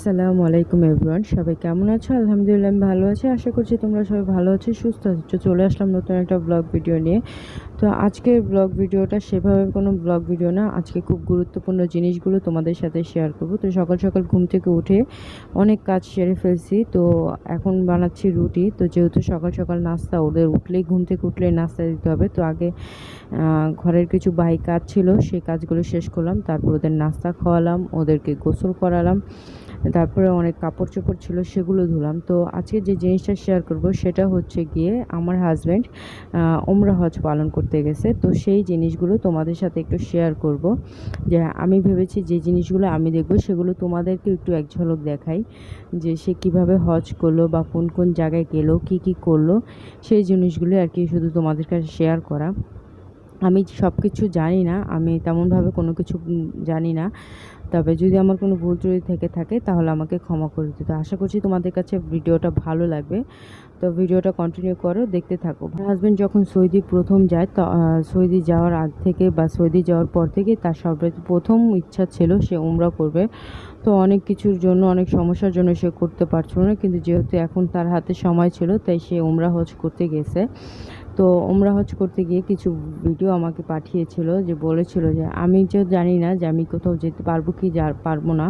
আসসালামু আলাইকুম এভরিওয়ান, সবাই কেমন আছো? আলহামদুলিল্লাহ আমি ভালো আছি, আশা করছি তোমরা সবাই ভালো আছো, সুস্থ আছো। চলে আসলাম নতুন একটা ব্লগ ভিডিও নিয়ে। তো আজকের ব্লগ ভিডিওটা সেভাবে কোনো ব্লগ ভিডিও না, আজকে খুব গুরুত্বপূর্ণ জিনিসগুলো তোমাদের সাথে শেয়ার করব। তো সকাল সকাল ঘুম থেকে উঠে অনেক কাজ সেরে ফেলছি, তো এখন বানাচ্ছি রুটি। তো যেহেতু সকাল সকাল নাস্তা, ওদের উঠলেই ঘুম থেকে উঠলেই নাস্তা দিতে হবে। তো আগে ঘরের কিছু বাহি কাজ ছিল, সেই কাজগুলো শেষ করলাম। তারপর ওদের নাস্তা খাওয়ালাম, ওদেরকে গোসল করালাম। তারপরে অনেক কাপড় চোপড় ছিল, সেগুলো ধুলাম। তো আজকে যে জিনিসটা শেয়ার করব সেটা হচ্ছে গিয়ে আমার হাজব্যান্ড ওমরা হজ পালন করতে গেছে। তো সেই জিনিসগুলো তোমাদের সাথে একটু শেয়ার করব। যে আমি ভেবেছি যে জিনিসগুলো আমি দেখব, সেগুলো তোমাদেরকে একটু এক ঝলক দেখাই। যে সে কীভাবে হজ করল বা কোন কোন জায়গায় গেলো, কি কি করল, সেই জিনিসগুলো আর কি শুধু তোমাদের কাছে শেয়ার করা। আমি সব কিছু জানি না, আমি তেমনভাবে কোনো কিছু জানি না। তবে যদি আমার কোনো ভুল ত্রুটি থেকে থাকে, তাহলে আমাকে ক্ষমা করে দিতে আশা করছি তোমাদের কাছে ভিডিওটা ভালো লাগবে। তো ভিডিওটা কন্টিনিউ করো, দেখতে থাকো। হাজব্যান্ড যখন সৌদি প্রথম যায় সৌদি যাওয়ার আগ থেকে বা সৌদি যাওয়ার পর থেকে তার সব প্রথম ইচ্ছা ছিল সে উমরা করবে। তো অনেক কিছুর জন্য, অনেক সমস্যার জন্য সে করতে পারছিল না। কিন্তু যেহেতু এখন তার হাতে সময় ছিল, তাই সে উমরা হজ করতে গেছে। তো ওমরা হজ করতে গিয়ে কিছু ভিডিও আমাকে পাঠিয়েছিল যে বলেছিল যে, আমি যে জানি না যে আমি কোথাও যেতে পারব কি যা, পারব না।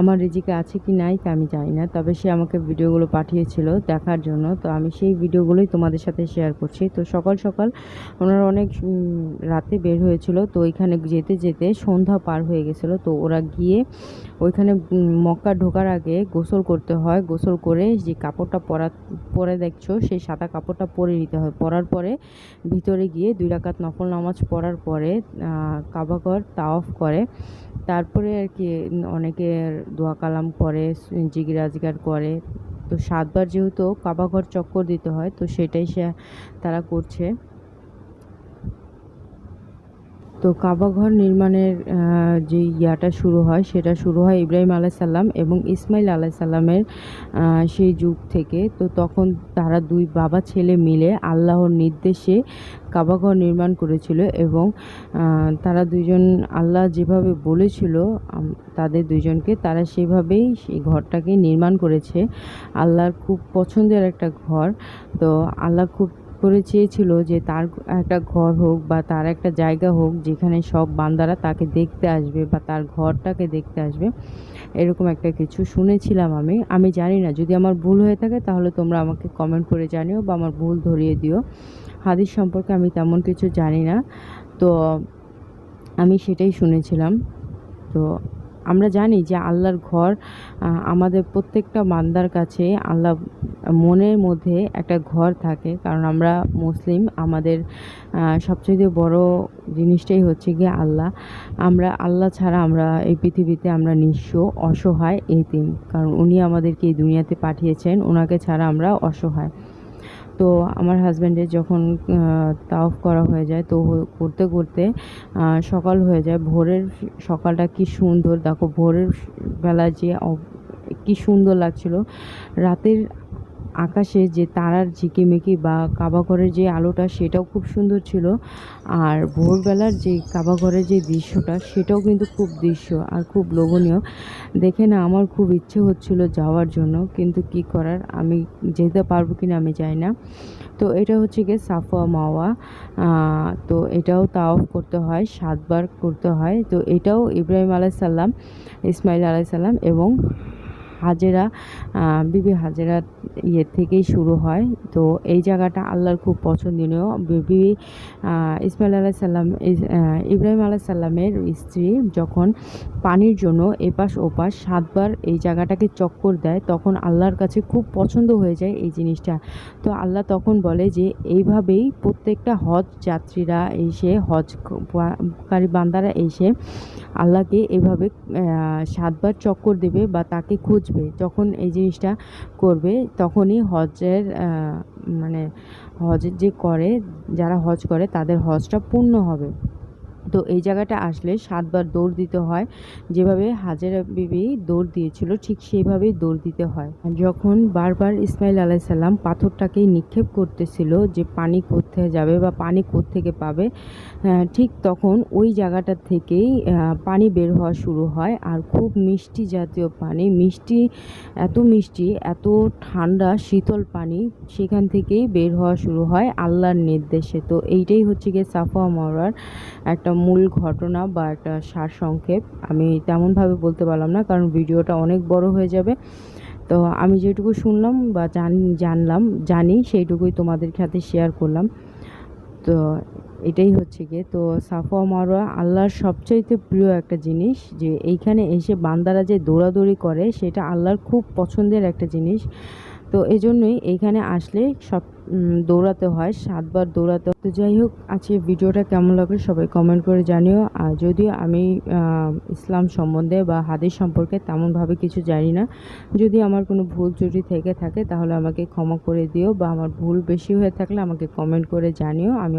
আমার রিজিকে আছে কি নাই তা আমি জানি না। তবে সে আমাকে ভিডিওগুলো পাঠিয়েছিল দেখার জন্য। তো আমি সেই ভিডিওগুলোই তোমাদের সাথে শেয়ার করছি। তো সকাল সকাল ওনারা অনেক রাতে বের হয়েছিল। তো ওইখানে যেতে যেতে সন্ধ্যা পার হয়ে গেছিল। তো ওরা গিয়ে ওইখানে মক্কা ঢোকার আগে গোসল করতে হয়। গোসল করে যে কাপড়টা পরা, পরে দেখছ সেই সাদা কাপড়টা পরে নিতে হয়। পরার পরে ভিতরে গিয়ে দুই রাকাত নফল নামাজ পড়ার পরে কাবাঘর তাওয়াফ করে। তারপরে আর কি অনেকে দোয়া কালাম করে জিগির আজগার করে। তো সাতবার যেহেতু কাবাঘর চক্কর দিতে হয়, তো সেটাই সে তারা করছে। তো কাবাঘর নির্মাণের যে ইয়াটা শুরু হয়, সেটা শুরু হয় ইব্রাহিম আলাইসাল্লাম এবং ইসমাইল আলাইসাল্লামের সেই যুগ থেকে। তো তখন তারা দুই বাবা ছেলে মিলে আল্লাহর নির্দেশে কাবাঘর নির্মাণ করেছিল এবং তারা দুজন আল্লাহ যেভাবে বলেছিল তাদের দুজনকে তারা সেভাবেই সেই ঘরটাকে নির্মাণ করেছে। আল্লাহর খুব পছন্দের একটা ঘর। তো আল্লাহ খুব করে চেয়েছিল যে তার একটা ঘর হোক বা তার একটা জায়গা হোক যেখানে সব বান্দারা তাকে দেখতে আসবে বা তার ঘরটাকে দেখতে আসবে, এরকম একটা কিছু শুনেছিলাম আমি। আমি জানি না, যদি আমার ভুল হয়ে থাকে তাহলে তোমরা আমাকে কমেন্ট করে জানিও বা আমার ভুল ধরিয়ে দিও। হাদিস সম্পর্কে আমি তেমন কিছু জানি না। তো আমি সেটাই শুনেছিলাম। তো আমরা জানি যে আল্লাহর ঘর আমাদের প্রত্যেকটা মান্দার কাছে আল্লাহ মনের মধ্যে একটা ঘর থাকে। কারণ আমরা মুসলিম, আমাদের সবচেয়ে বড় জিনিসটাই হচ্ছে গিয়ে আল্লাহ। আমরা, আল্লাহ ছাড়া আমরা এই পৃথিবীতে আমরা নিঃস্ব, অসহায় এতিম। কারণ উনি আমাদেরকে এই দুনিয়াতে পাঠিয়েছেন ওনাকে ছাড়া আমরা অসহায়। তো আমার হাজব্যান্ডের যখন তাওফ করা হয়ে যায়, তো করতে করতে সকাল হয়ে যায়। ভোরের সকালটা কি সুন্দর, দেখো ভোরের বেলা যে কি সুন্দর লাগছিল। রাতের আকাশে যে তারার ঝিকিমিকি বা কাবাঘরের যে আলোটা, সেটাও খুব সুন্দর ছিল। আর ভোরবেলার যে কাবাঘরের যে দৃশ্যটা, সেটাও কিন্তু খুব দৃশ্য আর খুব লোভনীয়। দেখে না আমার খুব ইচ্ছে হচ্ছিল যাওয়ার জন্য, কিন্তু কি করার? আমি যেতে পারব কিনা আমি জানি না। তো এটা হচ্ছে গিয়ে সাফোয়া মাওয়া। তো এটাও তাওফ করতে হয়, সাতবার করতে হয়। তো এটাও ইব্রাহিম আলাইসাল্লাম ইসমাইল আলাইসাল্লাম এবং হাজেরা বিবি হাজেরা ইয়ে থেকেই শুরু হয়। তো এই জায়গাটা আল্লাহর খুব পছন্দনীয়। বিবি ইসমাইল আলাহ সাল্লাম ইব্রাহিম আলাহ সাল্লামের স্ত্রী যখন পানির জন্য এপাশ ওপাশ সাতবার এই জায়গাটাকে চক্কর দেয়, তখন আল্লাহর কাছে খুব পছন্দ হয়ে যায় এই জিনিসটা। তো আল্লাহ তখন বলে যে, এইভাবেই প্রত্যেকটা হজ যাত্রীরা এসে হজকারী বান্দারা এসে আল্লাহকে এভাবে সাতবার চক্কর দেবে বা তাকে খুঁজবে যখন এই জিনিসটা করবে তখনই হজের মানে হজের যে করে, যারা হজ করে তাদের হজটা পূর্ণ হবে। তো এই জায়গাটা আসলে সাতবার দৌড় দিতে হয়। যেভাবে হাজেরা বিবি দৌড় দিয়েছিল, ঠিক সেইভাবেই দৌড় দিতে হয়। যখন বারবার ইসমাইল আলাইসাল্লাম পাথরটাকে নিক্ষেপ করতেছিল যে পানি কোথায় যাবে বা পানি থেকে পাবে ঠিক তখন ওই জায়গাটা থেকেই পানি বের হওয়া শুরু হয়। আর খুব মিষ্টি জাতীয় পানি, মিষ্টি, এত মিষ্টি, এত ঠান্ডা, শীতল পানি সেখান থেকেই বের হওয়া শুরু হয় আল্লাহর নির্দেশে। তো এইটাই হচ্ছে গিয়ে সাফা মারার একটা মূল ঘটনা বা একটা সারসংক্ষেপ, আমি তেমনভাবে বলতে পারলাম না, কারণ ভিডিওটা অনেক বড় হয়ে যাবে। তো আমি যেটুকু শুনলাম বা জান, জানলাম, জানি সেইটুকুই তোমাদের সাথে শেয়ার করলাম। তো এটাই হচ্ছে গিয়ে, তো সাফা মারোয়া আল্লাহর সবচাইতে প্রিয় একটা জিনিস, যে এইখানে এসে বান্দারা যে দৌড়াদৌড়ি করে, সেটা আল্লাহর খুব পছন্দের একটা জিনিস। তো এই জন্যই এইখানে আসলে সব দৌড়াতে হয়, সাতবার দৌড়াতে হয়। তো যাই হোক আজকে ভিডিওটা কেমন লাগল সবাই কমেন্ট করে জানিও আর যদিও আমি ইসলাম সম্বন্ধে বা হাদিস সম্পর্কে তেমনভাবে কিছু জানি না, যদি আমার কোনো ভুল ত্রুটি থেকে থাকে তাহলে আমাকে ক্ষমা করে দিও বা আমার ভুল বেশি হয়ে থাকলে আমাকে কমেন্ট করে জানিও, আমি